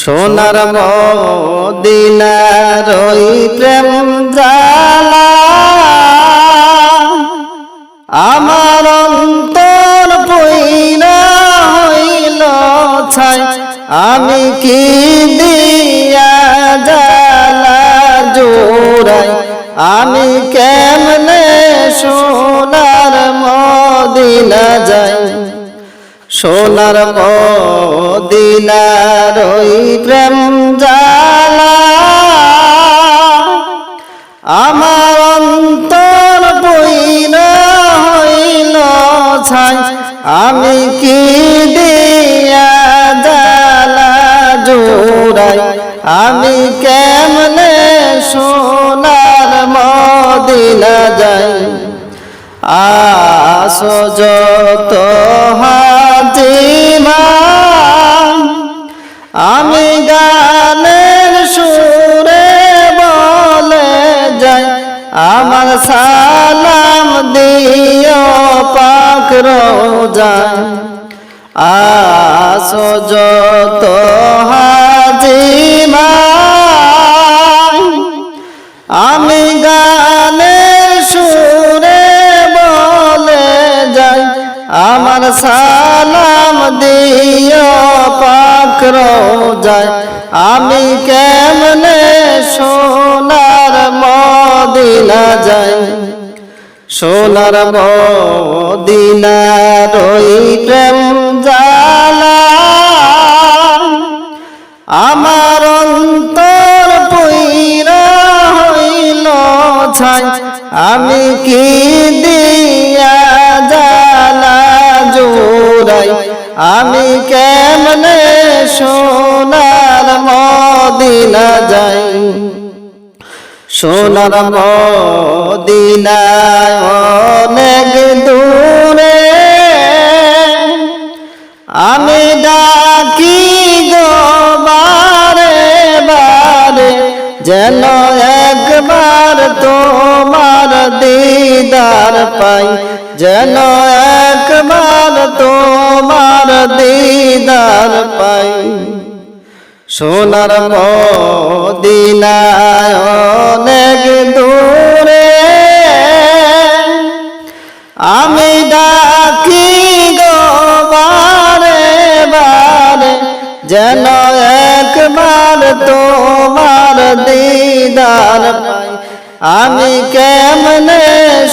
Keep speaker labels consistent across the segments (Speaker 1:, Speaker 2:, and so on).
Speaker 1: সোনার মদিনার ওই প্রেম জালা। আমার অন্তর পইরা হইল ছাই, আমি কি দিয়া জালা জোড়াই? আমি কেমনে সোনার মদিনা যাই? সোনার মদিনার ওই প্রেম জালা। আমার অন্তর বইনা হইল ছাই, আমি কি দিয়া জালা জোড়াই? আমি কেমনে সোনার মদিনা যাই? আসো যত হাজিমা আমি গানের সুরে বলে যাই আমার সালাম দিও পাক রোজায় আসো যত হাজিমা সোনার মদিনার ওই প্রেম জালা। আমার অন্তর পইরা হইল ছাই। আমি কি দিয়া জালা জোড়াই? আমি কেমনে সোনার মদিনা যাই? সোনার মদিনায় আমি ডাকি গো বারে বারে, যেন একবার তোমার দিদার পাই, যেন একবার তোমার দিদার পাই। সোনার মদিনায় তোমার দিদার পাই আমি কেমনে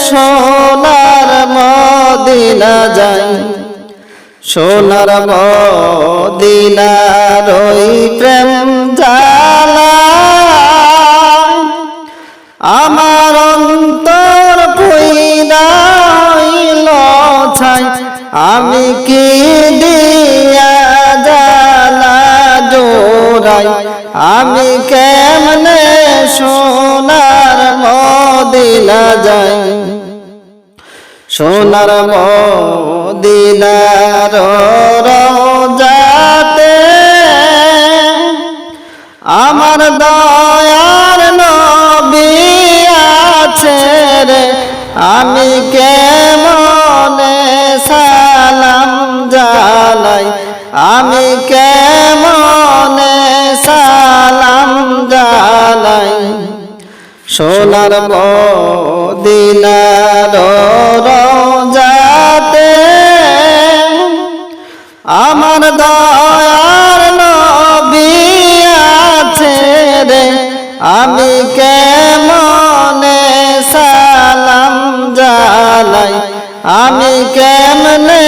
Speaker 1: সোনার মদিনা যাই? সোনার মদিনার ওই প্রেম জালা আমার অন্তর ছাই। আমি কি দিয়া আমি কেমনে সোনার মদিনা যাই? সোনার মদিনার রোজাতে আমার দয়ার নবী আছে রে। আমি কেমনে সালাম জানাই? আমি কেমনে সোনার মদিনার রোজাতে আমার দয়ার নবী আছে রে। আমি কেমনে সালাম জালাই আমি কেমনে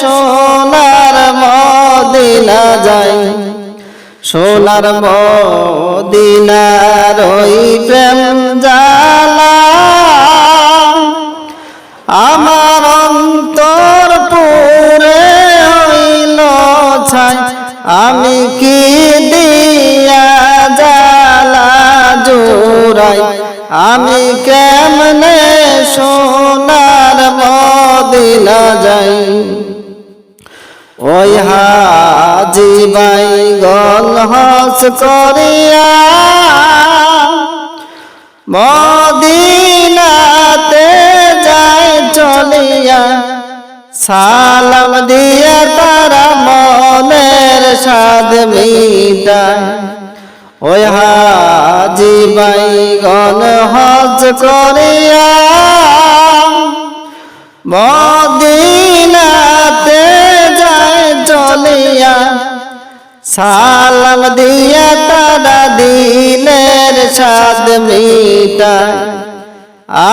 Speaker 1: সোনার মদিনা যাই? সোনার ওই প্রেম জালা আমার অন্তর পুরে হইল ছাই। আমি কি দিয়া জালা জোড়াই? আমি কেমনে সোনার মদিনা যাই? ওই হাজি বাই গল হস করিয়া মদিনাতে যায় চলিয়া। সালাম দিয়া তারা মনের সাদ মিট মিটায়। ওই হাজি বাইগন হজ করিয়া মদিনাতে যায় চলিয়া। সালাম দিয়া তারা দিলের সাদ মিটায়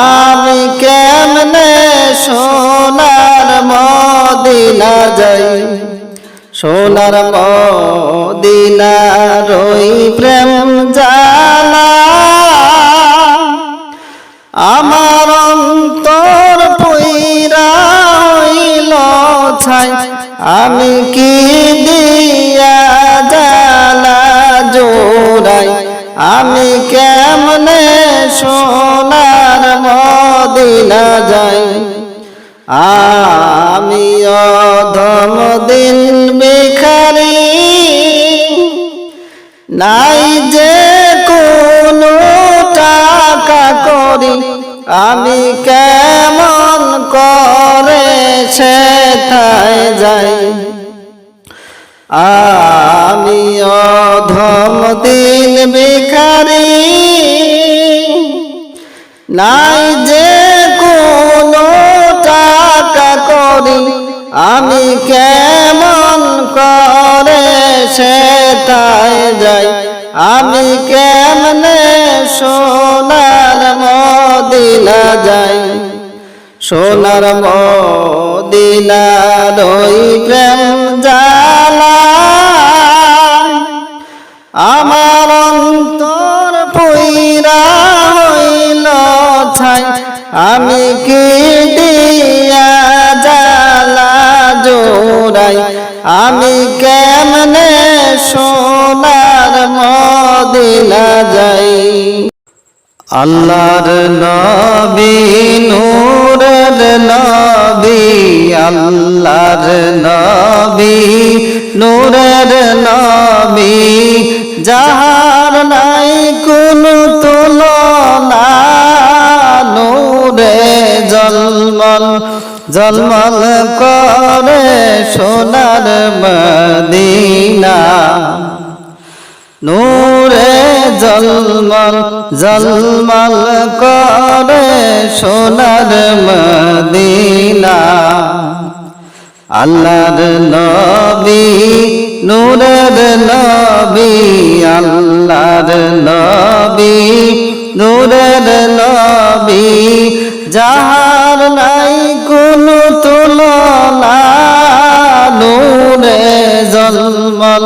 Speaker 1: আমি কেমনে সোনার মদিনা যাই? সোনার মদিনা রই প্রেম জালা আমার অন্তর পইরা ছাই। আমি কি আমি কেমনে সোনার মদিনা যাই? আমি অধম দিন বেখারি নাই যে কোনো টাকা করি। আমি কেমন করে সেথায় যাই? আমি অধম দিন বেখারি নাই যে কোনো টাকা করি, আমি কেমন করে সেটাই যাই। আমি কেমনে সোনার মদিনা যাই। সোনার মদিনা রই প্রেম জালা আমার অন্তর পইরা হইল ছাই, আমি কি দিয়া জালা জোড়াই, আমি কেমনে সোনার মদিনা যাই? আল্লাহর নবী, নূরের নবী, আল্লাহর নবী নূরের নবী যাহার নাই কোনো তুলনা, নূরে জলমল জলমল করে সোনার মদিনা। নূরে জলমল জলমল করে সোনার মদিনা। আল্লাহর নবী, নূরের নবী, আল্লাহর নবী, নূরের নবী, যাহার নাই কোনো তুলনা, নূরে জলমল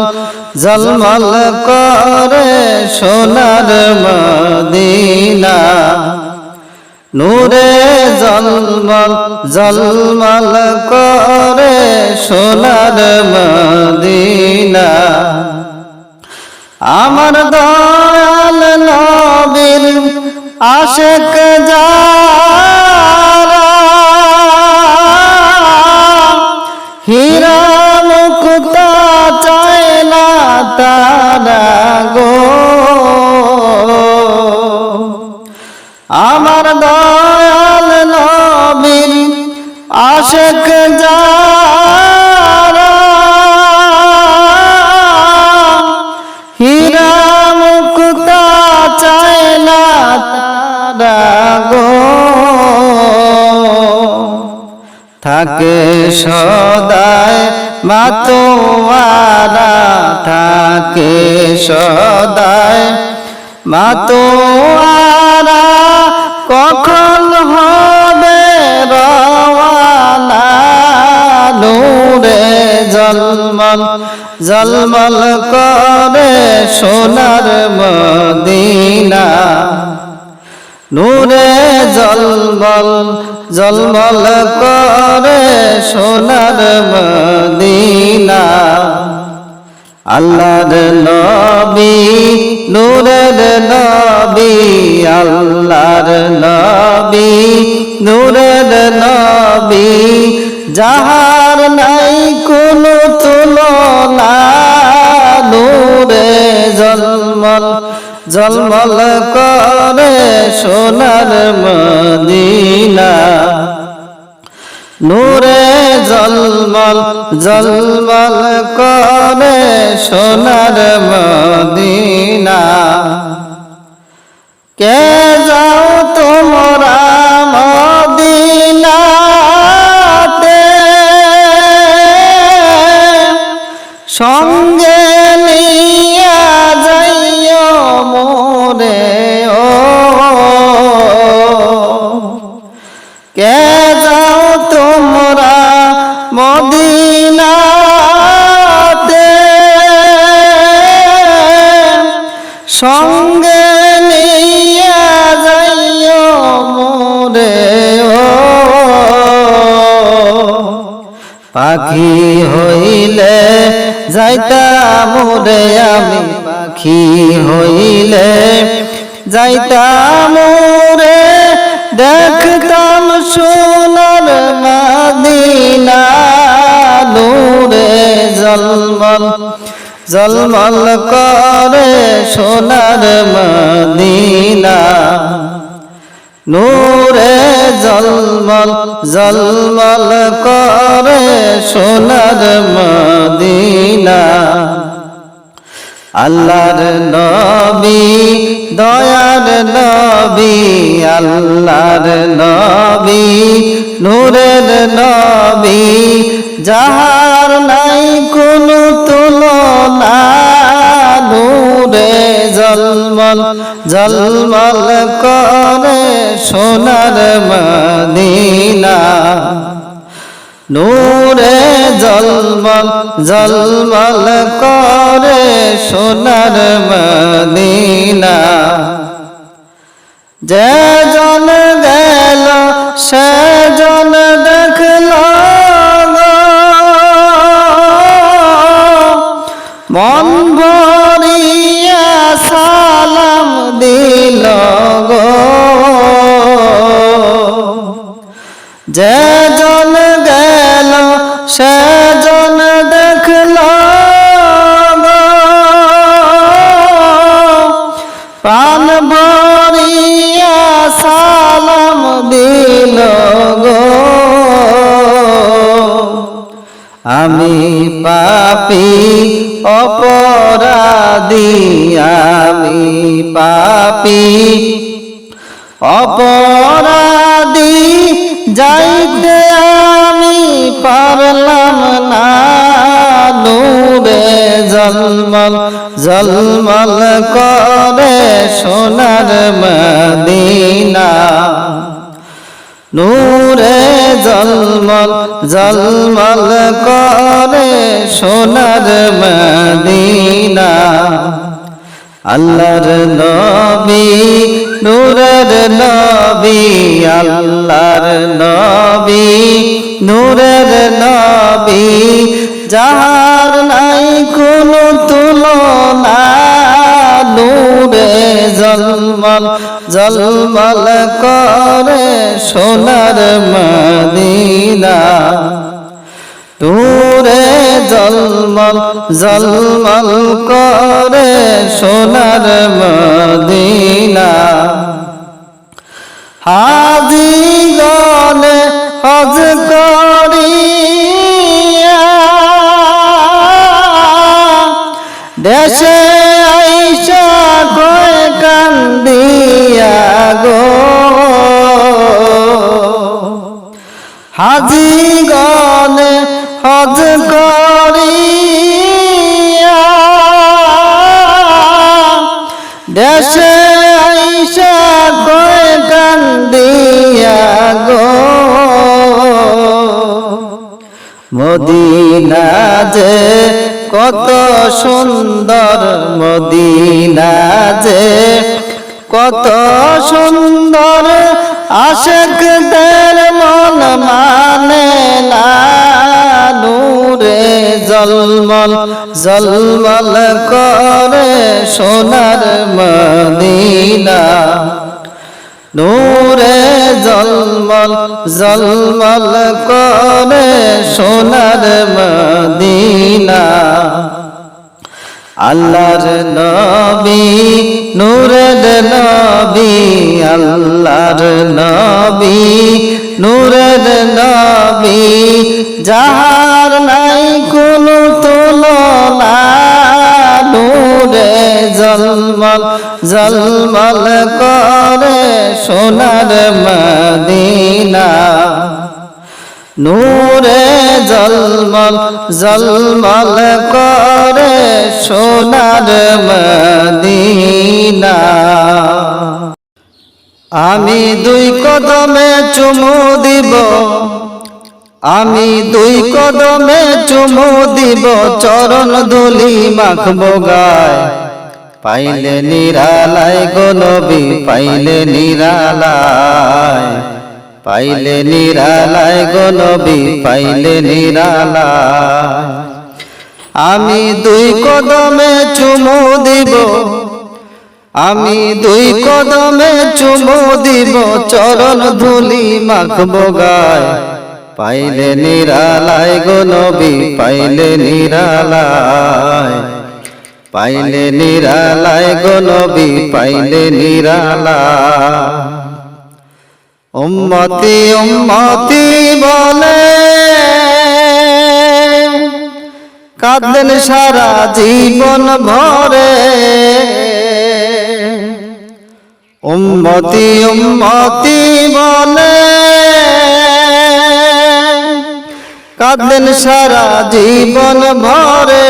Speaker 1: জলমল করে সোনার মদিনা। নূরে জলমল জলমল করে সোনার মদিনা। আমার দয়াল নবীর আশেক যারা থাকে সদায় মাতোয়ারা থাকে সদায় মাতোয়ারা, কখন হবে রওয়ানা? নূরে জলমল জলমল করে সোনার মদিনা। নূরে জলমল জলমল করে সোনার মদিনা। আল্লাহর নবী নূরের নবী আল্লাহর নবী নূরের নবী। যাহার নাই কোনো তুলনা নূরে জলমল জলমল করে সোনার মদিনা। নূরে জলমল জলমল করে সোনার মদিনা। কে মনে ও কে যাও তোমরা মদিনাতে? সঙ্গে পাখি হইলে যাইতা মোরে আমি। পাখি হইলে যাইতাম রে, দেখতাম সোনার মাদিনা নূরে জলমল জলমল করে সোনার মদিনা নূরে জলমল জলমল করে সোনার মদিনা আল্লাহর নবী, দয়ার নবী, আল্লাহর নবী, নূরের নবী, যাহার নাই কোনো তুলনা, নূরে জলমল জলমল করে সোনার মদিনা। নূরে জলমল জলমল করে সোনার মদিনা। যে জন গেল, সে জন দেখল মন ভরিয়া সালাম দিল গো। যে অপরাধী আমি পাপি। অপরাধী যাইতে আমি পারলাম না। নূরে জলমল জলমল করে সোনার মদিনা। নূরে জলমল জলমল করে সোনার মদিনা। আল্লাহর নবী, নূরের নবী, আল্লাহর নবী, নূরের নবী। যাহার নাই কোনো তুলনা নূরে জলমল জলমল করে সোনার মদিনা। দূরে জলমল জলমল করে সোনার মদিনা। হাজি গনে হজ করিয়া গো হাজি গনে হজ করিয়া দেশে আইসা কান্দিয়া গো। মদিনা যে কত সুন্দর, মদিনা যে কত সুন্দর আশেকদের মন মানে না নূরে জলমল জলমল করে সোনার মদিনা। নূরে জলমল জলমল করে সোনার মদিনা। আল্লাহর নবী, নূরের নবী, আল্লাহর নবী, নূরের নবী, যাহার নাই কোনো তুলনা জলমল জলমল করে সোনার মদিনা। নূরে জলমল জলমল করে সোনার মদিনা। আমি দুই কদমে চুমু দিব, আমি দুই কদমে চুমু দিব, চরণ দুলি মাখব গায়। পাইলে নিরালায় গো নবী, পাইলে নিরালায়। পাইলে নিরালায় গো নবী পাইলে নিরালায়। আমি দুই কদমে চুমু দিব। আমি দুই কদমে চুমু দিব চরণ ধুলি মাখবো গায়। পাইলে নিরালায় গো নবী পাইলে নিরালায়। পাইলে নিরালায় গো নবী পাইলে নিরালায়। উম্মতি উম্মতি বলে। কাঁদেন সারা জীবন ভরে। উম্মতি উম্মতি বলে। কাঁদেন সারা জীবন ভরে।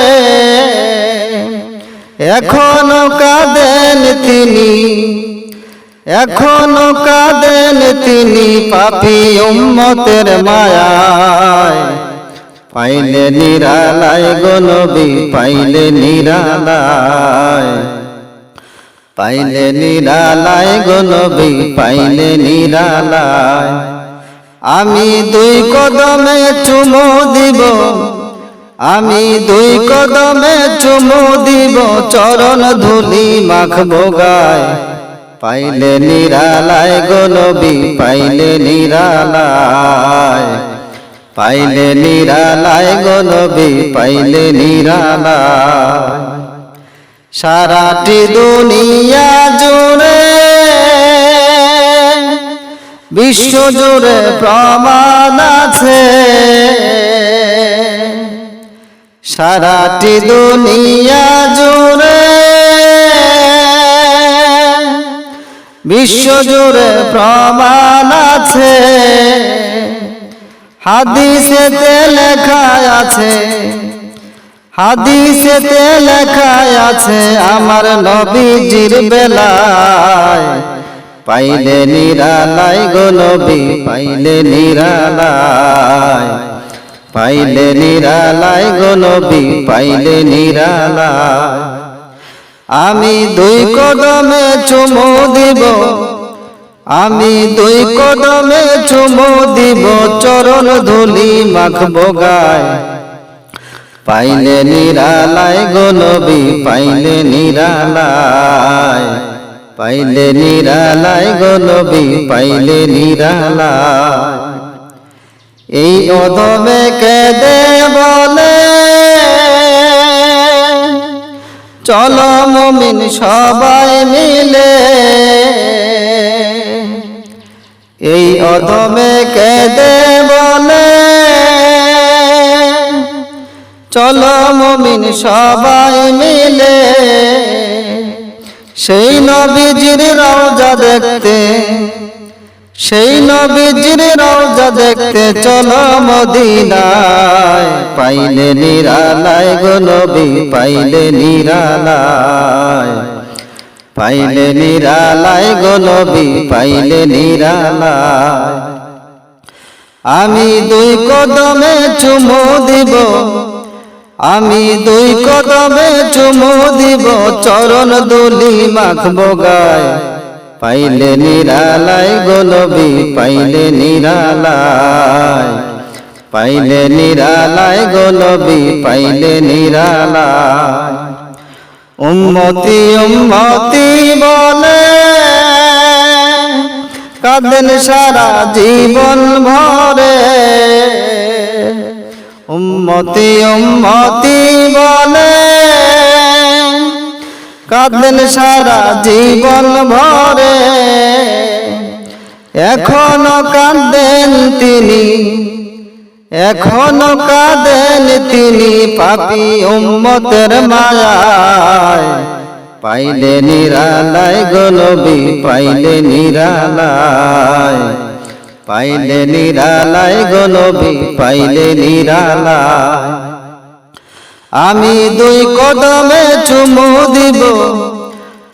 Speaker 1: এখনও কাঁদেন তিনি। এখনও কাঁদেন তিনি পাপি উম্মতের মায়ায়। পাইলে নিরালায় গো নবী, পাইলে নিরালায়। পাইলে নিরালায় গো নবী, পাইলে নিরালায়। আমি দুই কদমে চুমু দিব, আমি দুই কদমে চুমু দিব, চরণ ধুলি মাখবো গায়। পাইলে নিরালায় গো নবী, পাইলে নিরালায়। পাইলে নিরালায় গো নবী, পাইলে নিরালায়। সারাটি দুনিয়া জুড়ে, বিশ্ব জুড়ে প্রমাণ আছে। সারাটি দুনিয়া জুড়ে বিশ্ব জুড়ে প্রমাণ আছে। হাদিসেতে লেখা আছে, হাদিসেতে লেখা আছে, আমার নবীজির বেলায়। পাইলে নিরালায় গো নবী, পাইলে নিরালায়। পাইলে নিরালায় গো নবী, পাইলে নিরালায়। আমি দুই কদমে চুমু দিব। আমি দুই কদমে চুমু দিব। চরণ ধুলি মাখবো গায়। পাইলে নিরালায় গো নবী পাইলে নিরালায়। পাইলে নিরালায় গো নবী পাইলে নিরালায়। এই অদমে কেদে বলে চলো মমিন সবাই মিলে। এই অদমে কেদে বলে চলো মমিন সবাই মিলে। সেই নবীজির রওজা দেখতে সেই নবীজির রওজা দেখতে চলো মদিনায়। পাইলে নিরালায় গো নবী, পাইলে নিরালায়। পাইলে নিরালায় গো নবী, পাইলে নিরালায়। আমি দুই কদমে চুমু দিব, আমি দুই কদমে চুমু দিব, চরণ দুলি মাখবো গায়। পাইলে নিরালায় গো নবী পাইলে নিরালায় পাইলে নিরালায় গো নবী পাইলে নিরালায় উম্মতি উম্মতি বলে, কাঁদেন সারা জীবন ভরে। উম্মতি উম্মতি বলে কাঁদেন সারা জীবন ভরে। এখনও কাঁদেন তিনি, এখনও কাঁদেন তিনি পাপি উম্মতের মায়ায়। পাইলে নিরালায় গলবি পাইলে নিরালায়। পাইলে নিরালায় গলবি পাইলে নিরালায়। আমি দুই কদমে চুমু দিব।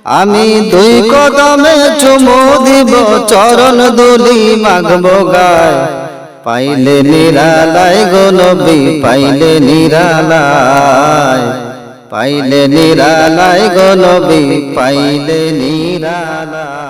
Speaker 1: আমি দুই কদমে চুমু দিব, চরণ দুলি মাগব গায়। পাইলে নিরালায় গো নবী, পাইলে নিরালায়। পাইলে নিরালায় গো নবী, পাইলে নিরালায়।